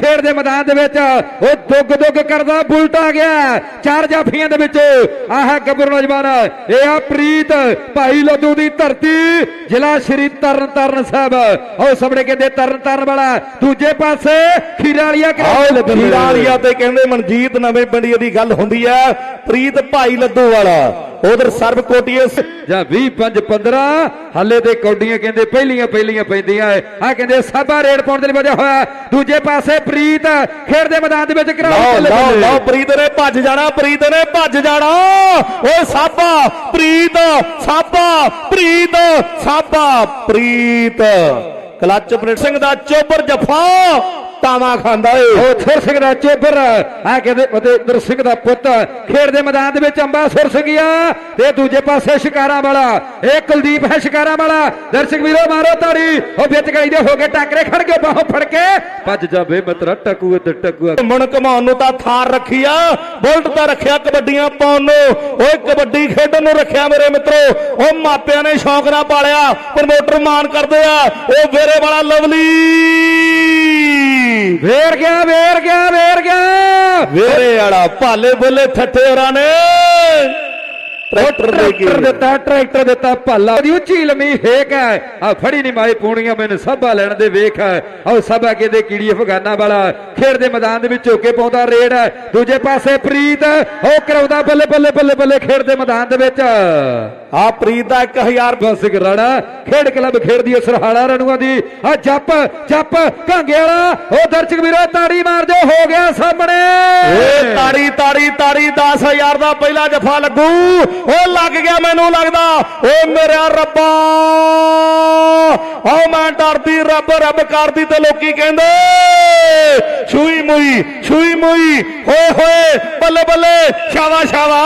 ਖੇਡ ਦੇ ਮੈਦਾਨ ਦੇ ਵਿੱਚ ਉਹ ਦੁੱਗ ਦੁੱਗ ਕਰਦਾ, ਬੁਲਟ ਆ ਗਿਆ। ਚਾਰ ਜਾਫੀਆਂ ਦੇ ਵਿੱਚ ਆਹ ਗੱਭਰੂ ਨੌਜਵਾਨ। ਇਹ ਆ ਪ੍ਰੀਤ, ਭਾਈ ਲੱਡੂ ਦੀ ਧਰਤੀ, ਜ਼ਿਲ੍ਹਾ ਸ਼੍ਰੀ ਤਰਨ ਤਾਰਨ ਸਾਹਿਬ। ਉਹ ਸਾਹਮਣੇ ਕਹਿੰਦੇ ਤਰਨ ਤਾਰਨ ਵਾਲਾ, ਦੂਜੇ ਪਾਸੇ ਖੀਰਾਲੀਆ ਖੀਰਾਲੀਆ ਤੇ ਕਹਿੰਦੇ ਮਨਜੀਤ ਨਵੇਂ ਪਿੰਡੀਏ ਦੀ ਗੱਲ ਹੁੰਦੀ ਹੈ। ਪ੍ਰੀਤ ਭਾਈ ਲੱਦੂ ਵਾਲਾ। ਉਧਰ ਸਰਬ ਕੋਟੀਏ ਜਾਂ 20 5 15 ਹੱਲੇ ਤੇ ਕੌਡੀਆਂ ਕਹਿੰਦੇ ਪਹਿਲੀਆਂ ਪਹਿਲੀਆਂ ਪੈਂਦੀਆਂ ਆ ਕਹਿੰਦੇ ਸਾਬਾ ਰੇਡ ਪਾਉਣ ਦੇ ਲਈ ਵਜਾ ਹੋਇਆ। ਦੂਜੇ ਪਾਸੇ ਪ੍ਰੀਤ ਖੇਡ ਦੇ ਮੈਦਾਨ ਦੇ ਵਿੱਚ ਕਰਾਉ ਲਓ ਲਓ ਲਓ ਪ੍ਰੀਤ ਨੇ ਭੱਜ ਜਾਣਾ ਪ੍ਰੀਤ ਨੇ ਭੱਜ ਜਾਣਾ। ਓਏ ਸਾਬਾ ਪ੍ਰੀਤ ਸਾਬਾ ਪ੍ਰੀਤ ਸਾਬਾ ਪ੍ਰੀਤ। ਕਲੱਚ ਪ੍ਰਿੰਟ ਸਿੰਘ ਦਾ ਚੋਬਰ ਜਫਾ। ਤਾਵਾ ਖਾਂਦਾ ਏ। ਉਹ ਸਿੰਘ ਦਾ ਚੋਬਰ ਆ ਕਹਿੰਦੇ ਉਹਦੇ ਦਰ ਸਿੰਘ ਦਾ ਪੁੱਤ ਖੇਡ ਦੇ ਮੈਦਾਨ ਦੇ ਵਿੱਚ ਅੰਬਾ ਸੁਰ ਸਿੰਘਿਆ ਤੇ ਦੂਜੇ ਪਾਸੇ ਸ਼ਿਕਾਰਾਂ ਵਾਲਾ ਇਹ ਕੁਲਦੀਪ ਹੈ ਸ਼ਿਕਾਰਾਂ ਵਾਲਾ। ਦਰਸ਼ਕ ਵੀਰੋ ਮਾਰੋ ਤਾੜੀ। ਉਹ ਵਿੱਚ ਗਈ ਦੇ ਹੋ ਗਏ ਟਾਕਰੇ ਖੜ ਗਏ ਬਾਹੋਂ ਫੜ ਕੇ। ਭੱਜ ਜਾਵੇ ਮਤਰਾ ਟਕੂ ਤੇ ਟਕੂ ਮੁਣ ਕਮਾਉਣ ਨੂੰ ਤਾਂ ਥਾਰ ਰੱਖੀ ਆ। ਬੁਲਟ ਤਾਂ ਰੱਖਿਆ ਕਬੱਡੀਆਂ ਪਾਉਣ ਨੂੰ। ਓਏ ਕਬੱਡੀ ਖੇਡਣ ਨੂੰ ਰੱਖਿਆ ਮੇਰੇ ਮਿੱਤਰੋ। ਉਹ ਮਾਪਿਆਂ ਨੇ ਸ਼ੌਂਕ ਨਾਲ ਪਾਲਿਆ। ਪ੍ਰਮੋਟਰ ਮਾਨ ਕਰਦੇ ਆ। ਉਹ ਵੇਰੇ ਵਾਲਾ ਲਵਲੀ ਵੇਰ ਗਿਆ ਵੇਰ ਗਿਆ ਵੇਰ ਗਿਆ ਵੇਰੇ ਵਾਲਾ ਭਾਲੇ ਬੋਲੇ ਠੱਠੇ ਹੋਰਾਂ ਨੇ ਟਰੈਕਟਰ ਦੇ ਕੇ ਦਿੱਤਾ ਟਰੈਕਟਰ ਦਿੱਤਾ ਭਾਲਾ ਦੀ ਉੱਚੀ ਲੰਮੀ ਹੇਕ ਹੈ। ਆ ਫੜੀ ਨਹੀਂ ਮਾਏ ਪੂਣੀਆਂ ਮੈਨੂੰ ਸਭਾ ਲੈਣ ਦੇ ਵੇਖ ਆਓ ਸਭਾ ਕਹਿੰਦੇ ਕੀੜੀ ਅਫਗਾਨਾ ਵਾਲਾ। ਖੇਡ ਦੇ ਮੈਦਾਨ ਦੇ ਵਿੱਚ ਝੋਕੇ ਪਾਉਂਦਾ ਰੇਡ ਦੂਜੇ ਪਾਸੇ ਪ੍ਰੀਤ ਉਹ ਕਰਾਉਂਦਾ ਬੱਲੇ ਬੱਲੇ ਬੱਲੇ ਬੱਲੇ ਖੇਡ ਦੇ ਮੈਦਾਨ ਦੇ ਵਿੱਚ। ਆ ਪ੍ਰੀਤ ਦਾ 1000 ਬਸਿਕ ਰਾਣਾ। ਖੇਡ ਕਲੱਬ ਖੇਡਦੀ ਹੈ ਸਰਹਾਲਾ ਰਣੂਆਂ ਦੀ। ਆ ਜੱਪ ਜੱਪ ਕਾਂਗੇ ਵਾਲਾ। ਉਹ ਦਰਸ਼ਕ ਵੀਰੋ ਤਾੜੀ ਮਾਰ ਦਿਓ ਹੋ ਗਿਆ ਸਾਹਮਣੇ। ਏ ਤਾੜੀ ਤਾੜੀ ਤਾੜੀ 10000 ਦਾ ਪਹਿਲਾ ਜਫਾ ਲੱਗੂ। ਉਹ ਲੱਗ ਗਿਆ ਮੈਨੂੰ ਲੱਗਦਾ, ਉਹ ਮੇਰਾ ਰੱਬਾ। ਓ ਮੈਂ ਡਰਦੀ, ਰੱਬ ਰੱਬ ਕਰਦੀ ਤੇ ਲੋਕੀ ਕਹਿੰਦੇ, ਛੂਈ ਮੁਈ ਛੂਈ ਮੁਈ, ਹੋਏ ਹੋਏ, ਬੱਲੇ ਬੱਲੇ ਸ਼ਾਵਾ ਸ਼ਾਵਾ